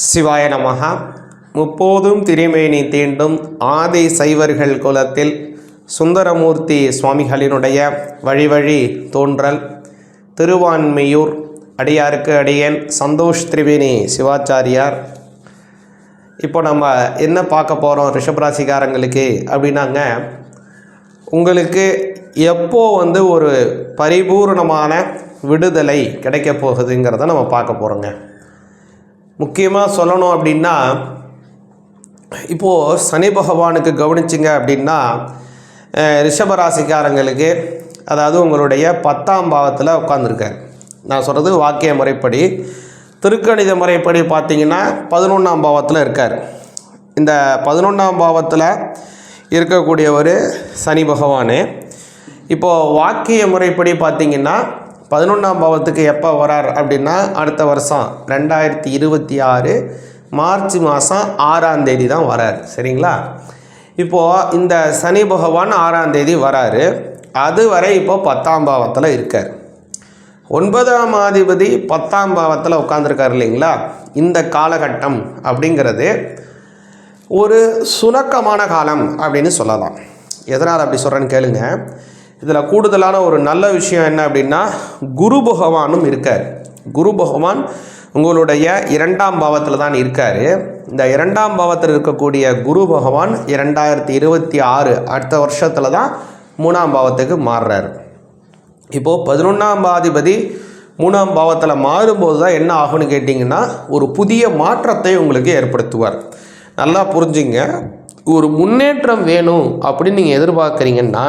சிவாய நமகா முப்போதும் திரிமேனி தீண்டும் ஆதி சைவர்கள் குலத்தில் சுந்தரமூர்த்தி சுவாமிகளினுடைய வழிவழி தோன்றல். திருவான்மையூர் அடியாருக்கு அடியேன் சந்தோஷ் திரிவேணி சிவாச்சாரியார். இப்போ நம்ம என்ன பார்க்க போகிறோம் ரிஷபராசிக்காரங்களுக்கு அப்படின்னாங்க. உங்களுக்கு எப்போ வந்து ஒரு பரிபூர்ணமான விடுதலை கிடைக்க போகுதுங்கிறத நம்ம பார்க்க போகிறோங்க முக்கியமாக சொல்லணும் அப்படின்னா இப்போது சனி பகவானுக்கு கவனிச்சிங்க அப்படின்னா ரிஷபராசிக்காரங்களுக்கு அதாவது உங்களுடைய பத்தாம் பாவத்தில் உட்காந்துருக்கார் நான் சொல்கிறது வாக்கிய முறைப்படி. திருக்கணித முறைப்படி பார்த்தீங்கன்னா பதினொன்றாம் பாவத்தில் இருக்கார். இந்த பதினொன்றாம் பாவத்தில் இருக்கக்கூடியவர் சனி பகவான். இப்போது வாக்கிய முறைப்படி பார்த்தீங்கன்னா பதினொன்றாம் பாவத்துக்கு எப்போ வரார் அப்படின்னா அடுத்த வருஷம் ரெண்டாயிரத்தி இருபத்தி ஆறு மார்ச் மாதம் ஆறாம் தேதி தான் வரார். சரிங்களா? இப்போது இந்த சனி பகவான் ஆறாம் தேதி வராரு. அதுவரை இப்போது பத்தாம் பாவத்தில் இருக்கார். ஒன்பதாம் அதிபதி பத்தாம் பாவத்தில் உட்காந்துருக்கார் இல்லைங்களா? இந்த காலகட்டம் அப்படிங்கிறது ஒரு சுணக்கமான காலம் அப்படின்னு சொல்லலாம். எதனால் அப்படி சொல்கிறேன்னு கேளுங்க. இதில் கூடுதலான ஒரு நல்ல விஷயம் என்ன அப்படின்னா குரு பகவானும் இருக்கார். குரு பகவான் உங்களுடைய இரண்டாம் பாவத்தில் தான் இருக்கார். இந்த இரண்டாம் பாவத்தில் இருக்கக்கூடிய குரு பகவான் இரண்டாயிரத்தி இருபத்தி ஆறு அடுத்த வருஷத்தில் தான் மூணாம் பாவத்துக்கு மாறுறார். இப்போது பதினொன்றாம் பாதிபதி மூணாம் பாவத்தில் மாறும்போது தான் என்ன ஆகும்னு கேட்டிங்கன்னா ஒரு புதிய மாற்றத்தை உங்களுக்கு ஏற்படுத்துவார். நல்லா புரிஞ்சுங்க. ஒரு முன்னேற்றம் வேணும் அப்படின்னு நீங்கள் எதிர்பார்க்குறீங்கன்னா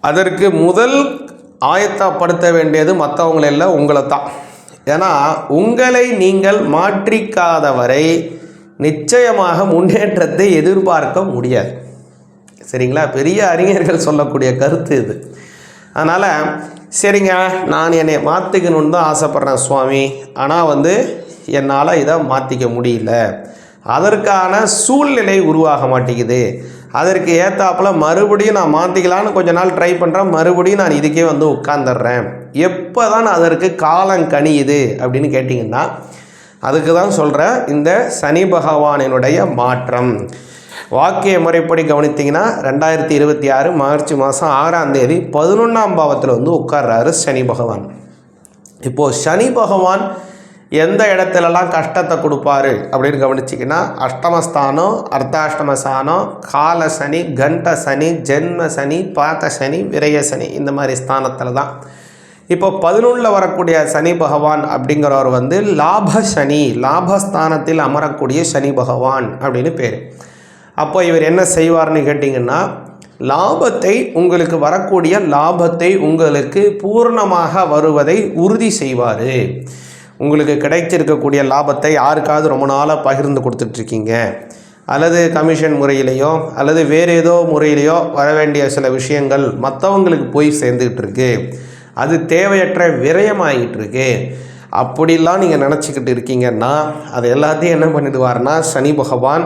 அதற்கு முதல் ஆயத்தப்படுத்த வேண்டியது மற்றவங்களை இல்லை உங்களை தான் ஏன்னா உங்களை நீங்கள் மாற்றிக்காதவரை நிச்சயமாக முன்னேற்றத்தை எதிர்பார்க்க முடியாது. சரிங்களா? பெரிய அறிஞர்கள் சொல்லக்கூடிய கருத்து இது. அதனால் சரிங்க நான் என்னை மாற்றிக்கணுன்னு தான் ஆசைப்பட்றேன் சுவாமி. ஆனால் வந்து என்னால் இதை மாற்றிக்க முடியல. அதற்கான சூழ்நிலை உருவாக மாட்டேங்குது. அதற்கு ஏற்றாப்பில் மறுபடியும் நான் மாற்றிக்கலான்னு கொஞ்ச நாள் ட்ரை பண்ணுறேன் மறுபடியும் நான் இதுக்கே வந்து உட்காந்துடுறேன் எப்போ தான் அதற்கு காலம் கணியுது அப்படின்னு கேட்டிங்கன்னா அதுக்கு தான் சொல்கிறேன் இந்த சனி பகவானினுடைய மாற்றம். வாக்கிய முறைப்படி கவனித்தீங்கன்னா ரெண்டாயிரத்தி இருபத்தி ஆறு மார்ச் மாதம் ஆறாம் தேதி பதினொன்றாம் பாவத்தில் வந்து உட்கார்றாரு சனி பகவான். இப்போது சனி பகவான் எந்த இடத்துலலாம் கஷ்டத்தை கொடுப்பாரு அப்படின்னு கவனிச்சிங்கன்னா அஷ்டமஸ்தானம் அர்த்தாஷ்டம ஸ்தானம் கால சனி கண்ட சனி ஜென்ம சனி பாத்த சனி விரய சனி இந்த மாதிரி ஸ்தானத்தில் தான் இப்போ பதினொன்றில் வரக்கூடிய சனி பகவான் அப்படிங்கிறவர் வந்து லாப சனி லாபஸ்தானத்தில் அமரக்கூடிய சனி பகவான் அப்படின்னு பேர். அப்போ இவர் என்ன செய்வார்னு கேட்டிங்கன்னா லாபத்தை உங்களுக்கு வரக்கூடிய லாபத்தை உங்களுக்கு பூர்ணமாக வருவதை உறுதி செய்வார். உங்களுக்கு கிடைச்சிருக்கக்கூடிய லாபத்தை யாருக்காவது ரொம்ப நாளாக பகிர்ந்து கொடுத்துட்ருக்கீங்க. அல்லது கமிஷன் முறையிலையோ அல்லது வேறு ஏதோ முறையிலையோ வர வேண்டிய சில விஷயங்கள் மற்றவங்களுக்கு போய் சேர்ந்துக்கிட்டு இருக்கு அது தேவையற்ற விரயமாகிட்டு இருக்கு அப்படிலாம் நீங்கள் நினச்சிக்கிட்டு இருக்கீங்கன்னா அது எல்லாத்தையும் என்ன பண்ணிடுவார்னா சனி பகவான்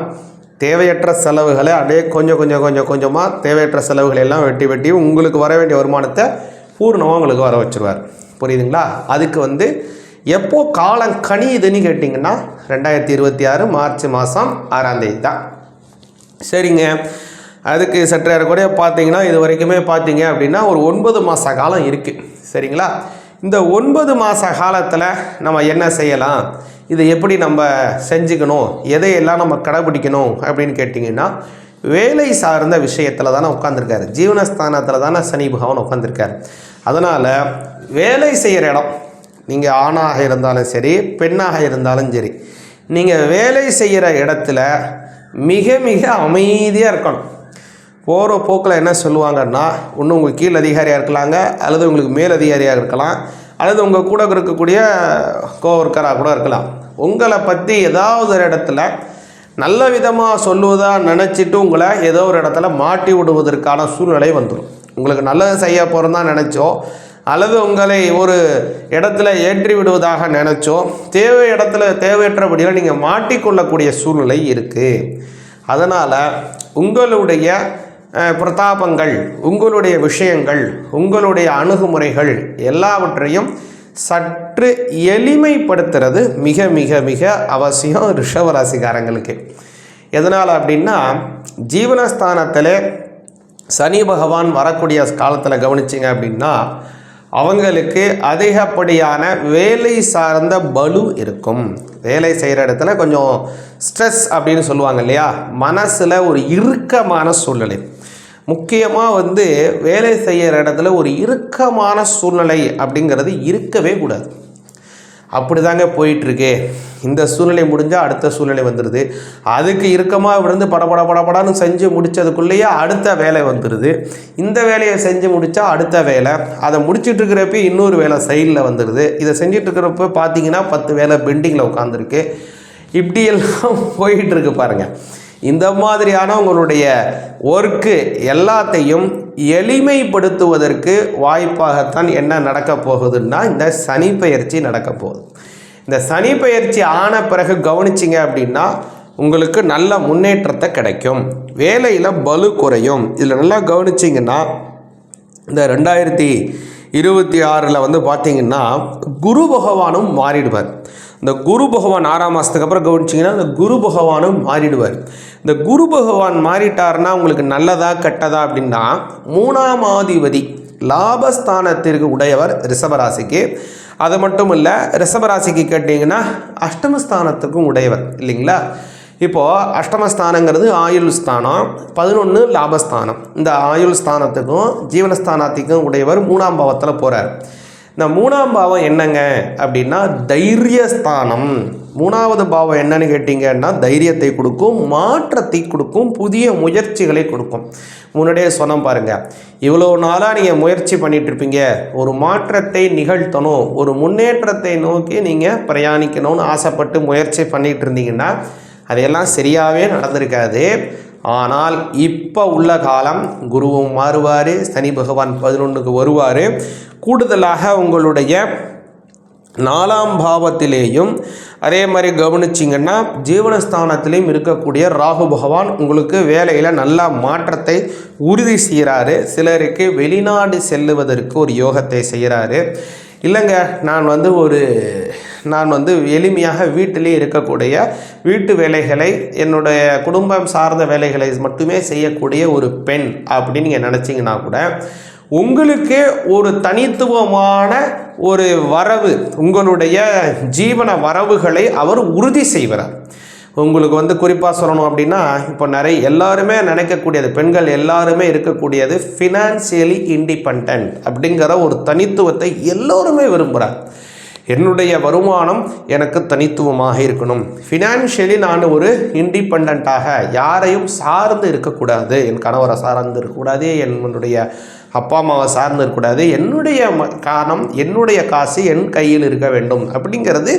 தேவையற்ற செலவுகளை அப்படியே கொஞ்சம் கொஞ்சம் கொஞ்சம் கொஞ்சமாக தேவையற்ற செலவுகளை எல்லாம் வெட்டி வெட்டி உங்களுக்கு வர வேண்டிய வருமானத்தை பூர்ணமாக உங்களுக்கு வர வச்சுருவார். புரியுதுங்களா? அதுக்கு வந்து எப்போ காலம் கணியுதுன்னு கேட்டிங்கன்னா ரெண்டாயிரத்தி இருபத்தி ஆறு மார்ச் மாதம் ஆறாம் தேதி தான். சரிங்க. அதுக்கு சற்று கூட பார்த்தீங்கன்னா இது வரைக்குமே பார்த்தீங்க அப்படின்னா ஒரு ஒன்பது மாத காலம் இருக்குது சரிங்களா? இந்த ஒன்பது மாத காலத்தில் நம்ம என்ன செய்யலாம்? இதை எப்படி நம்ம செஞ்சுக்கணும்? எதையெல்லாம் நம்ம கடைபிடிக்கணும் அப்படின்னு கேட்டிங்கன்னா வேலை சார்ந்த விஷயத்தில் தானே உட்காந்துருக்காரு ஜீவனஸ்தானத்தில் தானே சனி பகவான் உட்காந்துருக்காரு அதனால் வேலை செய்கிற இடம் நீங்கள் ஆணாக இருந்தாலும் சரி பெண்ணாக இருந்தாலும் சரி நீங்கள் வேலை செய்கிற இடத்துல மிக மிக அமைதியாக இருக்கணும். போகிற போக்கில் என்ன சொல்லுவாங்கன்னா ஒன்று உங்கள் கீழ் அதிகாரியாக இருக்கலாங்க அல்லது உங்களுக்கு மேல் அதிகாரியாக இருக்கலாம் அல்லது உங்கள் கூட இருக்கக்கூடிய கோவர்க்கராக கூட இருக்கலாம். உங்களை பற்றி ஏதாவது ஒரு இடத்துல நல்ல விதமாக சொல்லுவதாக நினச்சிட்டு உங்களை ஏதோ ஒரு இடத்துல மாட்டி விடுவதற்கான சூழ்நிலை வந்துடும் உங்களுக்கு நல்லது செய்ய தான் நினச்சோம் அல்லது உங்களை ஒரு இடத்துல ஏற்றி விடுவதாக நினச்சோ தேவை இடத்துல தேவையற்றபடியில் நீங்கள் மாட்டிக்கொள்ளக்கூடிய சூழ்நிலை இருக்குது அதனால் உங்களுடைய பிரதாபங்கள் உங்களுடைய விஷயங்கள் உங்களுடைய அணுகுமுறைகள் எல்லாவற்றையும் சற்று எளிமைப்படுத்துறது மிக மிக மிக அவசியம் ரிஷவராசிக்காரங்களுக்கு எதனால் அப்படின்னா ஜீவனஸ்தானத்தில் சனி பகவான் வரக்கூடிய காலத்தில் கவனிச்சிங்க அப்படின்னா அவங்களுக்கு அதிகப்படியான வேலை சார்ந்த பலு இருக்கும். வேலை செய்கிற இடத்துல கொஞ்சம் ஸ்ட்ரெஸ் அப்படின்னு சொல்லுவாங்க இல்லையா? மனசில் ஒரு இறுக்கமான சூழ்நிலை. முக்கியமாக வந்து வேலை செய்கிற இடத்துல ஒரு இறுக்கமான சூழ்நிலை அப்படிங்கிறது இருக்கவே கூடாது. அப்படி தாங்க போயிட்டுருக்கு. இந்த சூழ்நிலை முடிஞ்சால் அடுத்த சூழ்நிலை வந்துடுது அதுக்கு இறுக்கமாக விழுந்து படபட படபடான்னு செஞ்சு முடித்ததுக்குள்ளேயே அடுத்த வேலை வந்துடுது இந்த வேலையை செஞ்சு முடித்தா அடுத்த வேலை. அதை முடிச்சிட்ருக்கிறப்ப இன்னொரு வேலை சைடில் வந்துடுது இதை செஞ்சிட்ருக்கிறப்ப பார்த்தீங்கன்னா பத்து வேலை பெண்டிங்கில் உட்காந்துருக்கு. இப்படியெல்லாம் போயிட்டுருக்கு பாருங்கள் இந்த மாதிரியான உங்களுடைய ஒர்க்கு எல்லாத்தையும் எளிமைப்படுத்துவதற்கு வாய்ப்பாகத்தான் என்ன நடக்க போகுதுன்னா இந்த சனி பயிற்சி நடக்க போகுது. இந்த சனி பயிற்சி ஆன பிறகு கவனிச்சிங்க அப்படின்னா உங்களுக்கு நல்ல முன்னேற்றத்தை கிடைக்கும். வேலையில் பலு குறையும். இதில் நல்லா கவனிச்சிங்கன்னா இந்த ரெண்டாயிரத்தி இருபத்தி ஆறில் வந்து பார்த்திங்கன்னா குரு பகவானும் மாறிடுவார். இந்த குரு பகவான் ஆறாம் மாதத்துக்கு அப்புறம் கவனிச்சிங்கன்னா இந்த குரு பகவானும் மாறிடுவார். இந்த குரு பகவான் மாறிட்டார்னா உங்களுக்கு நல்லதா கெட்டதா அப்படின்னா மூணாம் ஆதிபதி லாபஸ்தானத்திற்கு உடையவர் ரிஷபராசிக்கு. அது மட்டும் இல்லை ரிஷபராசிக்கு கேட்டிங்கன்னா அஷ்டமஸ்தானத்துக்கும் உடையவர் இல்லைங்களா? இப்போது அஷ்டமஸ்தானங்கிறது ஆயுள் ஸ்தானம் பதினொன்று லாபஸ்தானம். இந்த ஆயுள் ஸ்தானத்துக்கும் ஜீவனஸ்தானத்துக்கும் உடையவர் மூணாம் பாவத்தில் போகிறார் இந்த மூணாம் பாவம் என்னங்க? அப்படின்னா தைரியஸ்தானம். மூணாவது பாவம் என்னன்னு கேட்டிங்கன்னா தைரியத்தை கொடுக்கும் மாற்றத்தை கொடுக்கும் புதிய முயற்சிகளை கொடுக்கும். முன்னாடியே சொன்ன பாருங்கள் இவ்வளோ நாளாக நீங்கள் முயற்சி பண்ணிகிட்டு இருப்பீங்க. ஒரு மாற்றத்தை நிகழ்த்தணும். ஒரு முன்னேற்றத்தை நோக்கி நீங்கள் பிரயாணிக்கணும்னு ஆசைப்பட்டு முயற்சி பண்ணிகிட்டு இருந்தீங்கன்னா அதையெல்லாம் சரியாகவே நடந்திருக்காது. ஆனால் இப்போ உள்ள காலம் குருவும் மாறுவார் சனி பகவான் பதினொன்றுக்கு வருவார். கூடுதலாக உங்களுடைய நாலாம் பாவத்திலேயும் அதே மாதிரி கவனிச்சிங்கன்னா ஜீவனஸ்தானத்திலையும் இருக்கக்கூடிய ராகு பகவான் உங்களுக்கு வேலையில் நல்ல மாற்றத்தை உறுதி செய்கிறாரு சிலருக்கு வெளிநாடு செல்லுவதற்கு ஒரு யோகத்தை செய்கிறாரு இல்லைங்க நான் வந்து ஒரு நான் வந்து எளிமையாக வீட்டிலே இருக்கக்கூடிய வீட்டு வேலைகளை என்னுடைய குடும்பம் சார்ந்த வேலைகளை மட்டுமே செய்யக்கூடிய ஒரு பெண் அப்படின்னு நீங்கள் நினச்சிங்கன்னா கூட உங்களுக்கே ஒரு தனித்துவமான ஒரு வரவு உங்களுடைய ஜீவன வரவுகளை அவர் உறுதி செய்வார் உங்களுக்கு வந்து குறிப்பாக சொல்லணும் அப்படின்னா இப்போ நிறைய எல்லாருமே நினைக்கக்கூடியது பெண்கள் எல்லாருமே இருக்கக்கூடியது ஃபினான்சியலி இண்டிபெண்ட் அப்படிங்கிற ஒரு தனித்துவத்தை எல்லோருமே விரும்புகிறார். என்னுடைய வருமானம் எனக்கு தனித்துவமாக இருக்கணும். ஃபினான்ஷியலி நான் ஒரு இண்டிபெண்ட்டாக யாரையும் சார்ந்து இருக்கக்கூடாது. என் கணவரை சார்ந்து இருக்கக்கூடாது. என்னுடைய அப்பா அம்மாவை சார்ந்து இருக்கக்கூடாது. என்னுடைய காரணம் என்னுடைய காசு என் கையில் இருக்க வேண்டும். அப்படிங்கிறது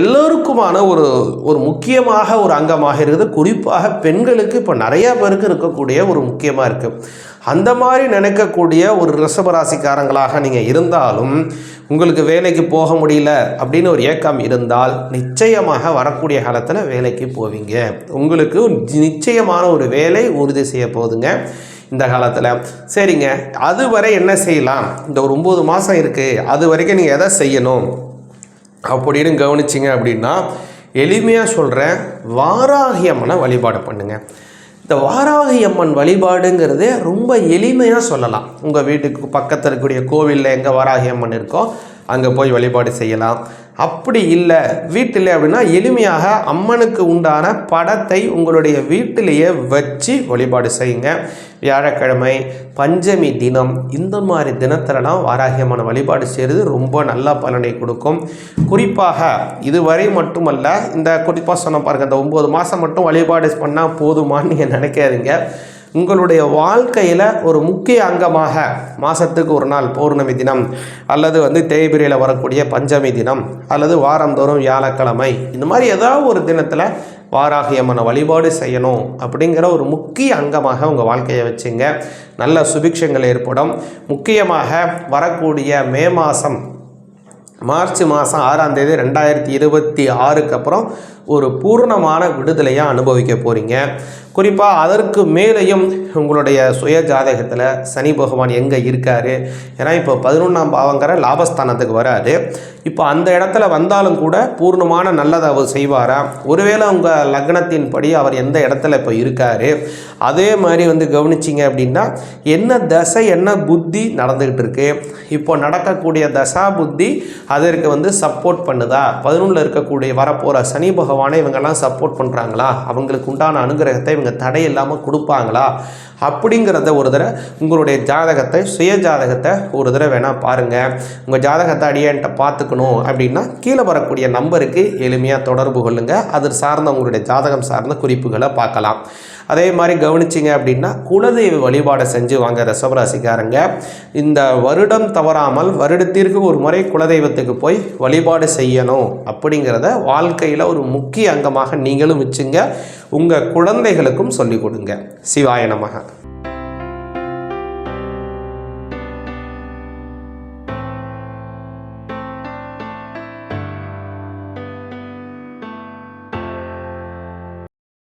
எல்லோருக்குமான ஒரு ஒரு முக்கியமாக ஒரு அங்கமாக இருக்குது. குறிப்பாக பெண்களுக்கு இப்போ நிறையா பேருக்கு இருக்கக்கூடிய ஒரு முக்கியமாக இருக்குது அந்த மாதிரி நினைக்கக்கூடிய ஒரு ரிஷபராசிக்காரங்களாக நீங்கள் இருந்தாலும் உங்களுக்கு வேலைக்கு போக முடியல அப்படின்னு ஒரு ஏக்கம் இருந்தால் நிச்சயமாக வரக்கூடிய காலத்தில் வேலைக்கு போவீங்க. உங்களுக்கு நிச்சயமான ஒரு வேலை உறுதி செய்ய போகுதுங்க இந்த காலத்தில். சரிங்க. அதுவரை என்ன செய்யலாம்? இந்த ஒரு ஒம்பது மாதம் இருக்குது அது வரைக்கும் நீங்கள் எதை செய்யணும்? அப்படின்னு கவனிச்சிங்க அப்படின்னா எளிமையாக சொல்கிறேன் வாராகியமான வழிபாடு பண்ணுங்கள் இந்த வாராகி அம்மன் வழிபாடுங்கிறதே ரொம்ப எளிமையாக சொல்லலாம். உங்கள் வீட்டுக்கு பக்கத்தில் இருக்கக்கூடிய கோவிலில் எங்கே வாராகி அம்மன் இருக்கோ அங்கே போய் வழிபாடு செய்யலாம். அப்படி இல்லை. வீட்டில் அப்படின்னா எளிமையாக அம்மனுக்கு உண்டான படத்தை உங்களுடைய வீட்டிலேயே வச்சு வழிபாடு செய்யுங்க. வியாழக்கிழமை பஞ்சமி தினம் இந்த மாதிரி தினத்திலலாம் வாராகியமான வழிபாடு செய்கிறது ரொம்ப நல்ல பலனை கொடுக்கும். குறிப்பாக இதுவரை மட்டுமல்ல இந்த குறிப்பாக சொன்ன பாருங்கள் இந்த ஒம்பது மாதம் மட்டும் வழிபாடு பண்ணால் போதுமான்னு நீங்கள் நினைக்காதீங்க. உங்களுடைய வாழ்க்கையில் ஒரு முக்கிய அங்கமாக மாதத்துக்கு ஒரு நாள் பௌர்ணமி தினம் அல்லது வந்து தேய்பிரையில் வரக்கூடிய பஞ்சமி தினம் அல்லது வாரந்தோறும் வியாழக்கிழமை இந்த மாதிரி ஏதாவது ஒரு தினத்தில் வாராகியமான வழிபாடு செய்யணும் அப்படிங்கிற ஒரு முக்கிய அங்கமாக உங்கள் வாழ்க்கையை வச்சுங்க. நல்ல சுபிக்ஷங்கள் ஏற்படும். முக்கியமாக வரக்கூடிய மே மாதம் மார்ச் மாதம் ஆறாம் தேதி ரெண்டாயிரத்தி இருபத்தி ஆறுக்கு அப்புறம் ஒரு பூர்ணமான விடுதலையாக அனுபவிக்க போகிறீங்க குறிப்பாக அதற்கு மேலேயும் உங்களுடைய சுய ஜாதகத்தில் சனி பகவான் எங்கே இருக்கார்? ஏன்னா இப்போ பதினொன்றாம் பாவங்கிற லாபஸ்தானத்துக்கு வராது இப்போ அந்த இடத்துல வந்தாலும் கூட பூர்ணமான நல்லதை அவர் செய்வாரா? ஒருவேளை உங்கள் லக்னத்தின்படி அவர் எந்த இடத்துல இப்போ இருக்கார்? அதே மாதிரி வந்து கவனிச்சிங்க அப்படின்னா என்ன தசை என்ன புத்தி நடந்துக்கிட்டு இருக்கு? இப்போ நடக்கக்கூடிய தசா புத்தி அதற்கு வந்து சப்போர்ட் பண்ணுதா? பதினொன்றில் இருக்கக்கூடிய வரப்போகிற சனி பகவானை இவங்கெல்லாம் சப்போர்ட் பண்ணுறாங்களா அவங்களுக்கு உண்டான அனுகிரகத்தை இவங்க தடை இல்லாமல் கொடுப்பாங்களா? அப்படிங்கிறத ஒரு தடவை உங்களுடைய ஜாதகத்தை சுய ஜாதகத்தை ஒரு தடவை வேணால் பாருங்கள் உங்கள் ஜாதகத்தை அடியன்ட்ட பார்த்துக்கணும் அப்படின்னா கீழே வரக்கூடிய நம்பருக்கு எளிமையாக தொடர்பு கொள்ளுங்கள் அது சார்ந்த உங்களுடைய ஜாதகம் சார்ந்த குறிப்புகளை பார்க்கலாம். அதே மாதிரி கவனிச்சிங்க அப்படின்னா குலதெய்வ வழிபாடை செஞ்சு வாங்க ரசவராசிக்காரங்க இந்த வருடம் தவறாமல் வருடத்திற்கு ஒரு முறை குலதெய்வத்துக்கு போய் வழிபாடு செய்யணும் அப்படிங்கிறத வாழ்க்கையில் ஒரு முக்கிய அங்கமாக நீங்களும் வச்சுங்க. உங்கள் குழந்தைகளுக்கும் சொல்லிக் கொடுங்க. சிவாய நமக.